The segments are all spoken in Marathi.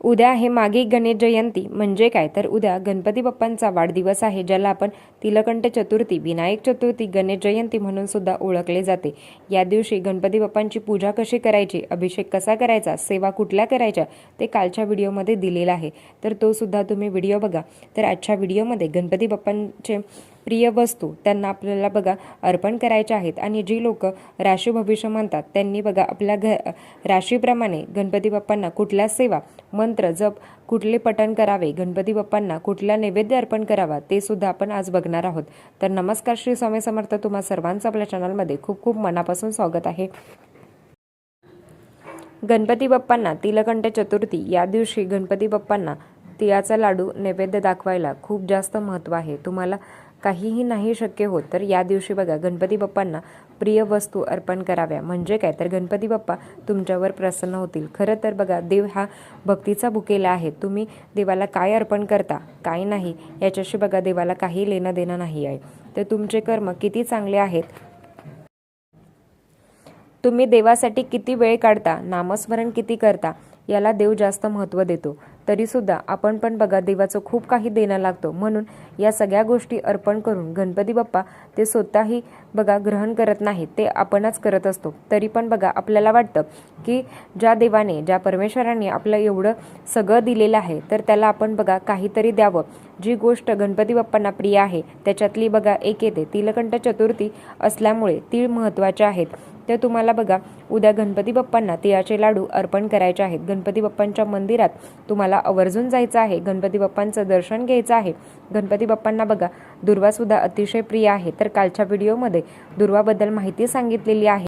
उद्या आहे मागे गणेश जयंती. म्हणजे काय? तर उद्या गणपती बाप्पांचा वाढदिवस आहे ज्याला आपण तिलकंठ चतुर्थी विनायक चतुर्थी गणेश जयंती म्हणून सुद्धा ओळखले जाते. या दिवशी गणपती बाप्पांची पूजा कशी करायची? अभिषेक कसा करायचा? सेवा कुठल्या करायच्या? ते कालच्या व्हिडिओमध्ये दिलेला आहे. तर तो सुद्धा तुम्ही व्हिडिओ बघा. तर आजच्या व्हिडिओमध्ये गणपती बाप्पांचे प्रिय वस्तू त्यांना आपल्याला बघा अर्पण करायच्या आहेत. आणि जी लोक राशी भविष्य म्हणतात त्यांनी बघा आपल्या घ राशीप्रमाणे गणपती बाप्पांना कुठल्या सेवा मंत्र जप कुठले पठण करावे गणपती बाप्पांना कुठला नैवेद्य अर्पण करावा ते सुद्धा आपण आज बघणार आहोत. तर नमस्कार श्री स्वामी समर्थ तुम्हा सर्वांचं आपल्या चॅनलमध्ये खूप खूप मनापासून स्वागत आहे. गणपती बाप्पांना तिलकंठ चतुर्थी या दिवशी गणपती बाप्पांना तिळाचा लाडू नैवेद्य दाखवायला खूप जास्त महत्त्व आहे. तुम्हाला काहीही नाही शक्य होत तर या दिवशी बघा गणपती बाप्पांना प्रिय वस्तू अर्पण कराव्या. म्हणजे काय? तर गणपती बाप्पा तुमच्यावर प्रसन्न होतील. खरं तर बघा देव हा भक्तीचा भुकेला आहे. तुम्ही देवाला काय अर्पण करता? काय नाही. याच्याशी बघा देवाला काही लेणं देणं नाही आहे. तर तुमचे कर्म किती चांगले आहेत? तुम्ही देवासाठी किती वेळ काढता? नामस्मरण किती करता? याला देव जास्त महत्त्व देतो. तरीसुद्धा आपण पण बघा देवाचं खूप काही देणं लागतो. म्हणून या सगळ्या गोष्टी अर्पण करून गणपती बाप्पा ते स्वतःही बघा ग्रहण करत नाहीत. ते आपणच करत असतो. तरी पण बघा आपल्याला वाटतं की ज्या देवाने ज्या परमेश्वराने आपलं एवढं सगळं दिलेलं आहे तर त्याला आपण बघा काहीतरी द्यावं. जी गोष्ट गणपती बाप्पांना प्रिय आहे त्याच्यातली बघा एक येते. तिलकंठ चतुर्थी असल्यामुळे ती महत्त्वाच्या आहेत. तर तुम्हाला बघा उद्या गणपती बाप्पांना तिळाचे लाडू अर्पण करायचे आहेत. गणपती बाप्पांच्या मंदिरात तुम्हाला आवर्जून जायचं आहे. गणपती बाप्पांचं दर्शन घ्यायचं आहे. गणपती बाप्पांना बघा दुर्वासुद्धा अतिशय प्रिय आहे. तर कालच्या व्हिडिओमध्ये दुर्वाबद्दल माहिती सांगितलेली आहे.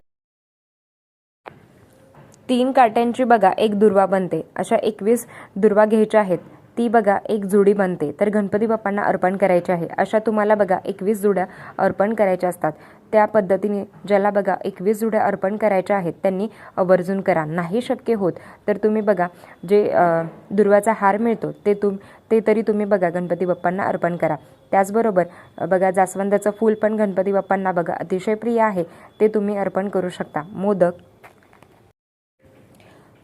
तीन काट्यांची बघा एक दुर्वा बनते. अशा एकवीस दुर्वा घ्यायच्या आहेत. ती बघा एक जुडी बनते. तर गणपती बाप्पांना अर्पण करायची आहे. अशा तुम्हाला बघा एकवीस जुड्या अर्पण करायच्या असतात. त्या पद्धतीने ज्याला बघा एकवीस जुड्या अर्पण करायच्या आहेत त्यांनी आवर्जून करा. नाही शक्य होत तर तुम्ही बघा जे दुर्वाचा हार मिळतो ते तुम ते तरी तुम्ही बघा गणपती बाप्पांना अर्पण करा. त्याचबरोबर बघा जास्वंदाचं फूल पण गणपती बाप्पांना बघा अतिशय प्रिय आहे. ते तुम्ही अर्पण करू शकता. मोदक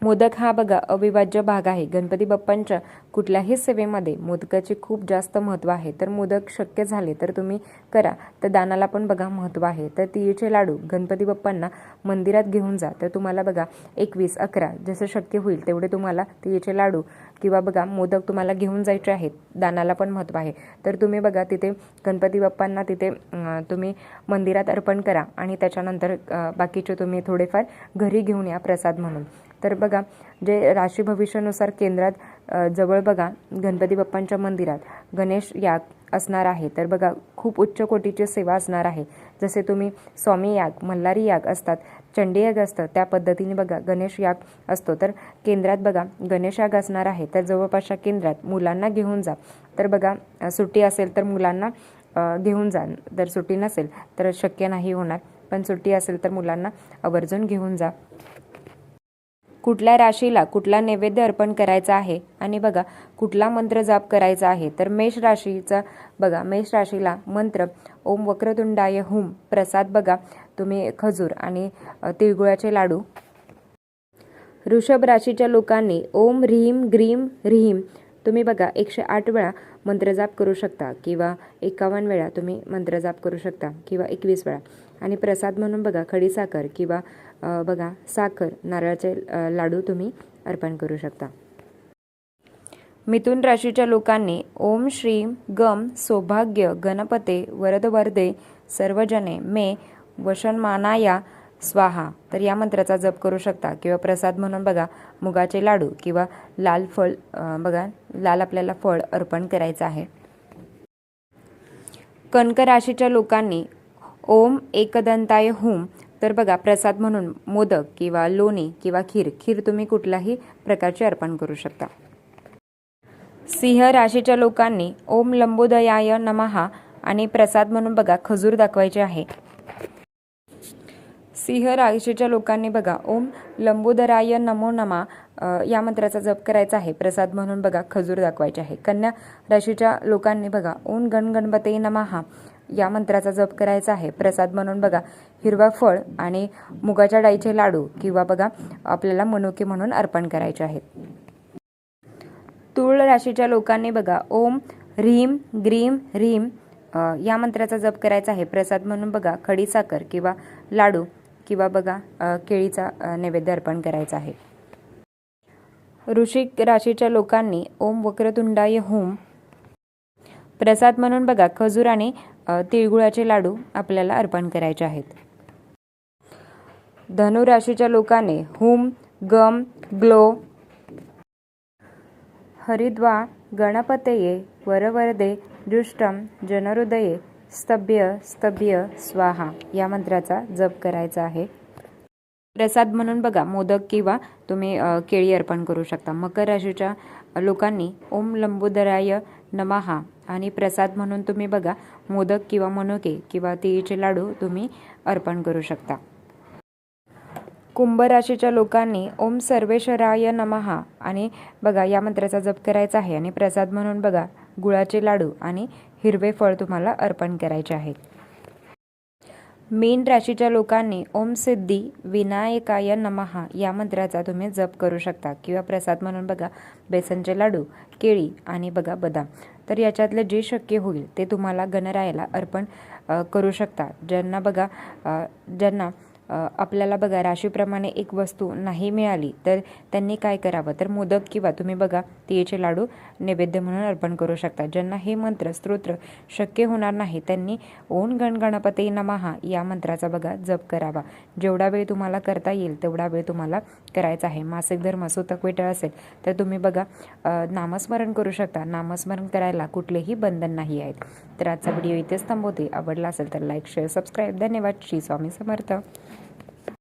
मोदक हा बघा अविभाज्य भाग आहे. गणपती बाप्पांच्या कुठल्याही सेवेमध्ये मोदकाचे खूप जास्त महत्त्व आहे. तर मोदक शक्य झाले तर तुम्ही करा. तर दानाला पण बघा महत्त्व आहे. तर तिळचे लाडू गणपती बाप्पांना मंदिरात घेऊन जा. तर तुम्हाला बघा एकवीस अकरा जसं शक्य होईल तेवढे तुम्हाला तिळचे लाडू किंवा बघा मोदक तुम्हाला घेऊन जायचे आहेत. दानाला पण महत्त्व आहे. तर तुम्ही बघा तिथे गणपती बाप्पांना तिथे तुम्ही मंदिरात अर्पण करा. आणि त्याच्यानंतर बाकीचे तुम्ही थोडेफार घरी घेऊन या प्रसाद म्हणून. तर बघा जे राशी भविष्यानुसार केंद्रात जवळ बघा गणपती बाप्पांच्या मंदिरात गणेश याग असणार आहे. तर बघा खूप उच्च कोटीची सेवा असणार आहे. जसे तुम्ही स्वामी याग मल्हारी याग असतात चंडी याग असतं त्या पद्धतीने बघा गणेश याग असतो. तर केंद्रात बघा गणेश याग असणार आहे. तर जवळपासच्या केंद्रात मुलांना घेऊन जा. तर बघा सुट्टी असेल तर मुलांना घेऊन जा. जर सुट्टी नसेल तर शक्य नाही होणार. पण सुट्टी असेल तर मुलांना आवर्जून घेऊन जा. कुठल्या राशीला कुठला नैवेद्य अर्पण करायचा आहे? आणि बघा कुठला मंत्र जाप करायचा आहे? तर मेष राशीचा बघा मेष राशीला मंत्र ओम वक्रतुंडाय हुम प्रसाद बघा तुम्ही खजूर आणि तिळगुळाचे लाडू. ऋषभ राशीच्या लोकांनी ओम ह्रीम ग्रीम ह्रीम तुम्ही बघा एकशे आठ वेळा मंत्रजाप करू शकता किंवा एकावन्न वेळा तुम्ही मंत्रजाप करू शकता किंवा एकवीस वेळा. आणि प्रसाद म्हणून बघा खडीसाखर किंवा बघा साखर नारळाचे लाडू तुम्ही अर्पण करू शकता. मिथुन राशीच्या लोकांनी ओम श्री गम सौभाग्य गणपते वरदवर्दे सर्वजने मे वशनमानाया स्वाहा. तर या मंत्राचा जप करू शकता किंवा प्रसाद म्हणून बघा मुगाचे लाडू किंवा लाल फळ बघा लाल आपल्याला फळ अर्पण करायचं आहे. कणक राशीच्या लोकांनी ओम एकदंताय हुम. तर बघा प्रसाद म्हणून मोदक किंवा लोणी किंवा खीर खीर तुम्ही कुठल्याही प्रकारचे अर्पण करू शकता. सिंह राशीच्या लोकांनी ओम लंबोदयाय नमहा आणि प्रसाद म्हणून बघा खजूर दाखवायचे आहे. सिंह राशीच्या लोकांनी बघा ओम लंबोदराय नमो नमा या मंत्राचा जप करायचा आहे. प्रसाद म्हणून बघा खजूर दाखवायचे आहे. कन्या राशीच्या लोकांनी बघा ओम गण गणपते नमहा या मंत्राचा जप करायचा आहे. प्रसाद म्हणून बघा हिरवा फळ आणि मुगाच्या डाळीचे लाडू किंवा बघा आपल्याला मनुके म्हणून अर्पण करायचे आहेत तुळ राशीच्या लोकांनी बघा ओम ह्रीम ग्रीम ह्रीम या मंत्राचा जप करायचा आहे. प्रसाद म्हणून बघा खडीसाखर किंवा लाडू किंवा बघा केळीचा नैवेद्य अर्पण करायचा आहे. ऋषिक राशीच्या लोकांनी ओम वक्रतुंडाय होम प्रसाद म्हणून बघा खजूर आणि तिळगुळाचे लाडू आपल्याला अर्पण करायचे आहेत. धनु राशीच्या लोकांनी हुम गम ग्लो हरिद्वा गणपतये वरवरदे दृष्टम जनहृदये स्तभ्य स्तभ्य स्वाहा या मंत्राचा जप करायचा आहे. प्रसाद म्हणून बघा मोदक किंवा तुम्ही केळी अर्पण करू शकता. मकर राशीच्या लोकांनी ओम लंबोदराय नमहा आणि प्रसाद म्हणून तुम्ही बघा मोदक किंवा मनुके किंवा तिळीचे लाडू तुम्ही अर्पण करू शकता. कुंभ राशीच्या लोकांनी ओम सर्वेश्वराय नमहा आणि बघा या मंत्राचा जप करायचा आहे आणि प्रसाद म्हणून बघा गुळाचे लाडू आणि हिरवे फळ तुम्हाला अर्पण करायचे आहेत. मीन राशीच्या लोकांनी ओम सिद्धी विनायकाय नमहा या मंत्राचा तुम्ही जप करू शकता किंवा प्रसाद म्हणून बघा बेसनचे लाडू केळी आणि बघा बदाम. तर याच्यातलं जे शक्य होईल ते तुम्हाला गणरायाला अर्पण करू शकता. ज्यांना बघा ज्यांना आपल्याला बघा राशीप्रमाणे एक वस्तू नाही मिळाली तर त्यांनी काय करावं? तर मोदक किंवा तुम्ही बघा तिळचे लाडू नैवेद्य म्हणून अर्पण करू शकता. ज्यांना हे मंत्र स्तोत्र शक्य होणार नाही त्यांनी ओन गण गणपती नमहा या मंत्राचा बघा जप करावा. जेवढा वेळ तुम्हाला करता येईल तेवढा वेळ तुम्हाला करायचा आहे. मासिक धर्म सुतक असेल तर तुम्ही बघा नामस्मरण करू शकता. नामस्मरण करायला कुठलेही बंधन नाही आहेत. तर आजचा व्हिडिओ इथेच थांबवते. आवडला असेल तर लाईक शेअर सबस्क्राईब. धन्यवाद. श्री स्वामी समर्थ.